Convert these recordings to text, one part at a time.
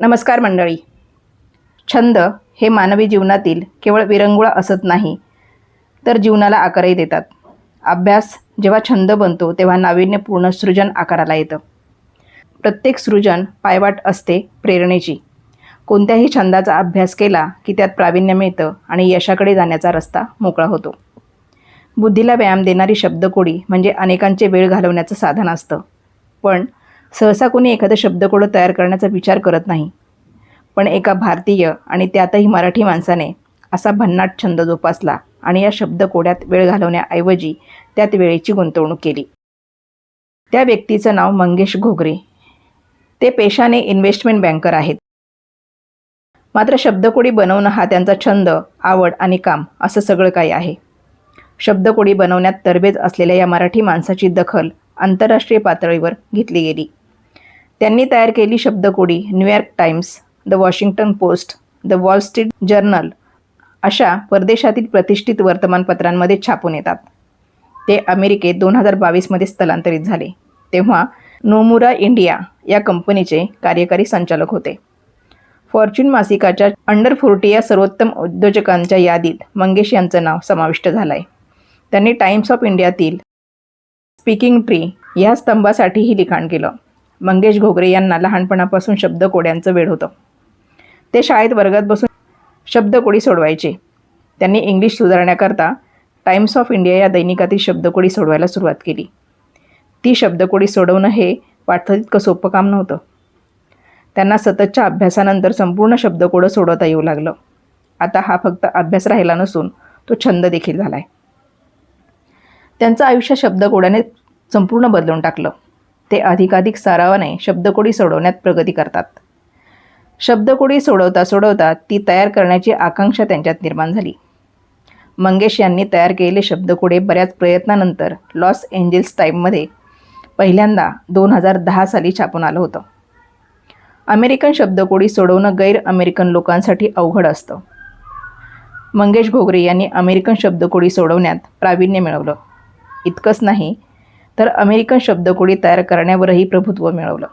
नमस्कार मंडळी. छंद हे मानवी जीवनातील केवळ विरंगुळा असत नाही तर जीवनाला आकारही देतात. अभ्यास जेव्हा छंद बनतो तेव्हा नाविन्यपूर्ण सृजन आकाराला येतं. प्रत्येक सृजन पायवाट असते प्रेरणेची. कोणत्याही छंदाचा अभ्यास केला की त्यात प्रावीण्य मिळतं आणि यशाकडे जाण्याचा रस्ता मोकळा होतो. बुद्धीला व्यायाम देणारी शब्दकोडी म्हणजे अनेकांचे वेळ घालवण्याचं साधन असतं. पण सहसा कोणी एखादं शब्दकोडं तयार करण्याचा विचार करत नाही. पण एका भारतीय आणि त्यातही मराठी माणसाने असा भन्नाट छंद जोपासला आणि या शब्दकोड्यात वेळ घालवण्याऐवजी त्यात वेळेची गुंतवणूक केली. त्या व्यक्तीचं नाव मंगेश घोगरे. ते पेशाने इन्व्हेस्टमेंट बँकर आहेत. मात्र शब्दकोडी बनवणं हा त्यांचा छंद आवड आणि काम असं सगळं काही आहे. शब्दकोडी बनवण्यात तरबेज असलेल्या या मराठी माणसाची दखल आंतरराष्ट्रीय पातळीवर घेतली गेली. त्यांनी तयार केली शब्दकोडी New York Times the Washington Post the Wall Street Journal अशा परदेशातील प्रतिष्ठित वर्तमानपत्रांमध्ये छापून येतात. ते अमेरिकेत दोन हजार बावीसमध्ये स्थलांतरित झाले तेव्हा नोमुरा इंडिया या कंपनीचे कार्यकारी संचालक होते. फॉर्च्यून मासिकाच्या अंडर फोर्टी या सर्वोत्तम उद्योजकांच्या यादीत मंगेश यांचं नाव समाविष्ट झालं आहे त्यांनी टाइम्स ऑफ इंडियातील स्पीकिंग ट्री या स्तंभासाठीही लिखाण केलं. मंगेश घोगरे यांना लहानपणापासून शब्दकोड्यांचं वेळ होतं. ते शाळेत वर्गात बसून शब्दकोडी सोडवायचे. त्यांनी इंग्लिश सुधारण्याकरता टाइम्स ऑफ इंडिया या दैनिकातील शब्दकोडी सोडवायला सुरुवात केली. ती शब्दकोडी सोडवणं हे वाटतं इतकं सोपं काम नव्हतं. त्यांना सततच्या अभ्यासानंतर संपूर्ण शब्दकोडं सोडवता येऊ लागलं. आता हा फक्त अभ्यास राहिला नसून तो छंद देखील झाला आहे त्यांचं आयुष्य शब्दकोड्याने संपूर्ण बदलून टाकलं. ते अधिकाधिक सरावाने शब्दकोडी सोडवण्यात प्रगती करतात. शब्दकोडी सोडवता सोडवता ती तयार करण्याची आकांक्षा त्यांच्यात निर्माण झाली. मंगेश यांनी तयार केलेले शब्दकोडे बऱ्याच प्रयत्नानंतर लॉस एंजेल्स टाईममध्ये पहिल्यांदा दोन हजार दहा साली छापून आलं होतं. अमेरिकन शब्दकोडी सोडवणं गैर अमेरिकन लोकांसाठी अवघड असतं. मंगेश घोगरे यांनी अमेरिकन शब्दकोडी सोडवण्यात प्रावीण्य मिळवलं. इतकंच नाही तर अमेरिकन शब्दकोडी तयार करण्यावरही प्रभुत्व मिळवलं.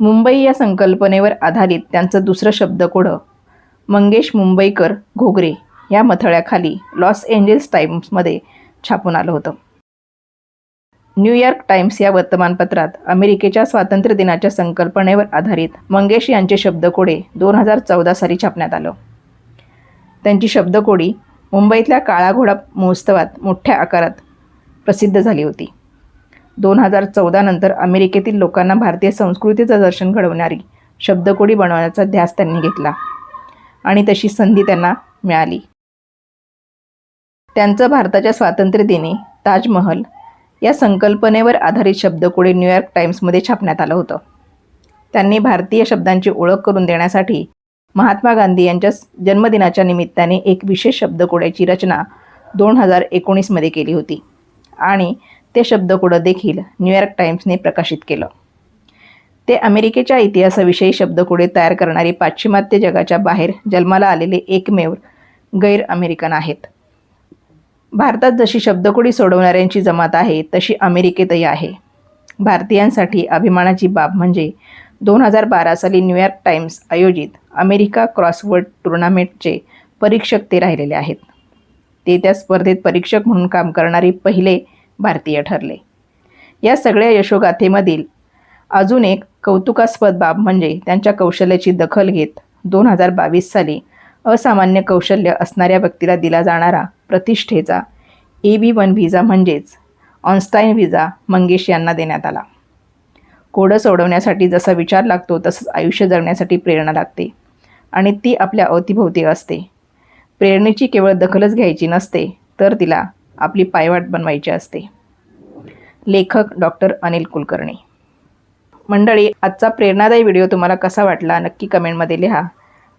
मुंबई या संकल्पनेवर आधारित त्यांचं दुसरं शब्दकोडं मंगेश मुंबईकर घोगरे या मथळ्याखाली लॉस एंजेल्स टाइम्समध्ये छापून आलं होतं. न्यूयॉर्क टाइम्स या वर्तमानपत्रात अमेरिकेच्या स्वातंत्र्य दिनाच्या संकल्पनेवर आधारित मंगेश यांचे शब्दकोडे दोन हजार चौदा साली छापण्यात आलं. त्यांची शब्दकोडी मुंबईतल्या काळा घोडा महोत्सवात मोठ्या आकारात प्रसिद्ध झाली होती. दोन हजार चौदानंतर अमेरिकेतील लोकांना भारतीय संस्कृतीचं दर्शन घडवणारी शब्दकोडी बनवण्याचा ध्यास त्यांनी घेतला आणि तशी संधी त्यांना मिळाली. त्यांचं भारताच्या स्वातंत्र्यदिनी ताजमहल या संकल्पनेवर आधारित शब्दकोडी न्यूयॉर्क टाइम्समध्ये छापण्यात आलं होतं. त्यांनी भारतीय शब्दांची ओळख करून देण्यासाठी महात्मा गांधी यांच्या जन्मदिनाच्या निमित्ताने एक विशेष शब्दकोड्याची रचना दोन हजार एकोणीसमध्ये केली होती. आणि ते शब्दकोडं देखील न्यूयॉर्क टाइम्सने प्रकाशित केलं. ते अमेरिकेच्या इतिहासाविषयी शब्दकोडे तयार करणारी पाश्चिमात्य जगाच्या बाहेर जन्माला आलेले एकमेव गैर अमेरिकन आहेत. भारतात जशी शब्दकोडी सोडवणाऱ्यांची जमात आहे तशी अमेरिकेतही आहे. भारतीयांसाठी अभिमानाची बाब म्हणजे दोन हजार बारा साली न्यूयॉर्क टाइम्स आयोजित अमेरिका क्रॉसवर्ड टुर्नामेंटचे परीक्षक ते राहिलेले आहेत. ते त्या स्पर्धेत परीक्षक म्हणून काम करणारे पहिले भारतीय ठरले. या सगळ्या यशोगाथेमधील अजून एक कौतुकास्पद बाब म्हणजे त्यांच्या कौशल्याची दखल घेत दोन हजार बावीस साली असामान्य कौशल्य असणाऱ्या व्यक्तीला दिला जाणारा प्रतिष्ठेचा ए बी वन व्हिजा म्हणजेच ऑनस्टाईन व्हिजा मंगेश यांना देण्यात आला. कोडं सोडवण्यासाठी जसा विचार लागतो तसंच आयुष्य जगण्यासाठी प्रेरणा लागते आणि ती आपल्या अवतीभोवती असते. प्रेरणेची केवळ दखलच घ्यायची नसते तर तिला आपली पायवाट बनवायची असते. लेखक डॉक्टर अनिल कुलकर्णी. मंडळी आजचा प्रेरणादायी व्हिडिओ तुम्हाला कसा वाटला नक्की कमेंटमध्ये लिहा.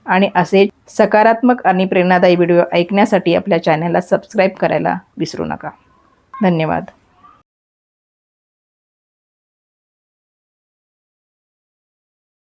आणि असे सकारात्मक आणि प्रेरणादायी व्हिडिओ ऐकण्यासाठी आपल्या चॅनलला सबस्क्राईब करायला विसरू नका. धन्यवाद.